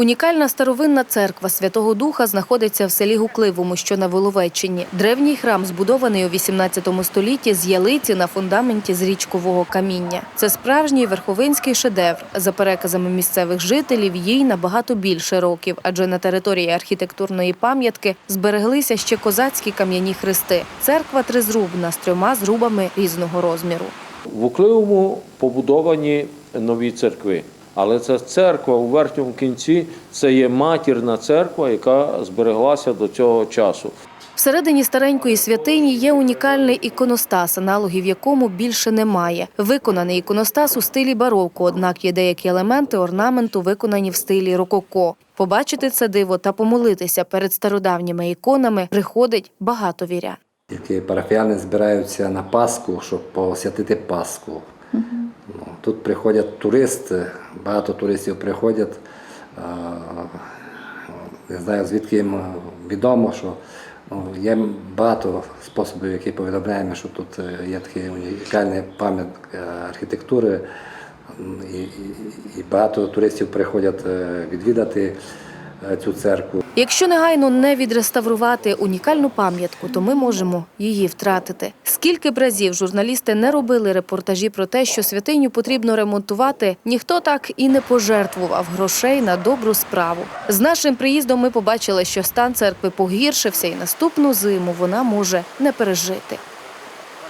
Унікальна старовинна церква Святого Духа знаходиться в селі Гукливому, що на Воловеччині. Древній храм збудований у 18 столітті з ялиці на фундаменті з річкового каміння. Це справжній верховинський шедевр. За переказами місцевих жителів, їй набагато більше років, адже на території архітектурної пам'ятки збереглися ще козацькі кам'яні хрести. Церква тризрубна з трьома зрубами різного розміру. В Укливому побудовані нові церкви. Але ця церква у верхньому кінці це є матірна церква, яка збереглася до цього часу. Всередині старенької святині є унікальний іконостас, аналогів якому більше немає. Виконаний іконостас у стилі бароко, однак є деякі елементи орнаменту, виконані в стилі рококо. Побачити це диво та помолитися перед стародавніми іконами приходить багато вірян. Тільки парафіяни збираються на Пасху, щоб посвятити Пасху. Тут приходять туристи, багато туристів приходять. Не знаю, звідки їм відомо, що ну, є багато способів, які повідомляємо, що тут е, є такий унікальний пам'ятник е, архітектури. І, багато туристів приходять е, відвідати е, цю церкву. Якщо негайно не відреставрувати унікальну пам'ятку, то ми можемо її втратити. Скільки б разів журналісти не робили репортажі про те, що святиню потрібно ремонтувати, ніхто так і не пожертвував грошей на добру справу. З нашим приїздом ми побачили, що стан церкви погіршився, і наступну зиму вона може не пережити.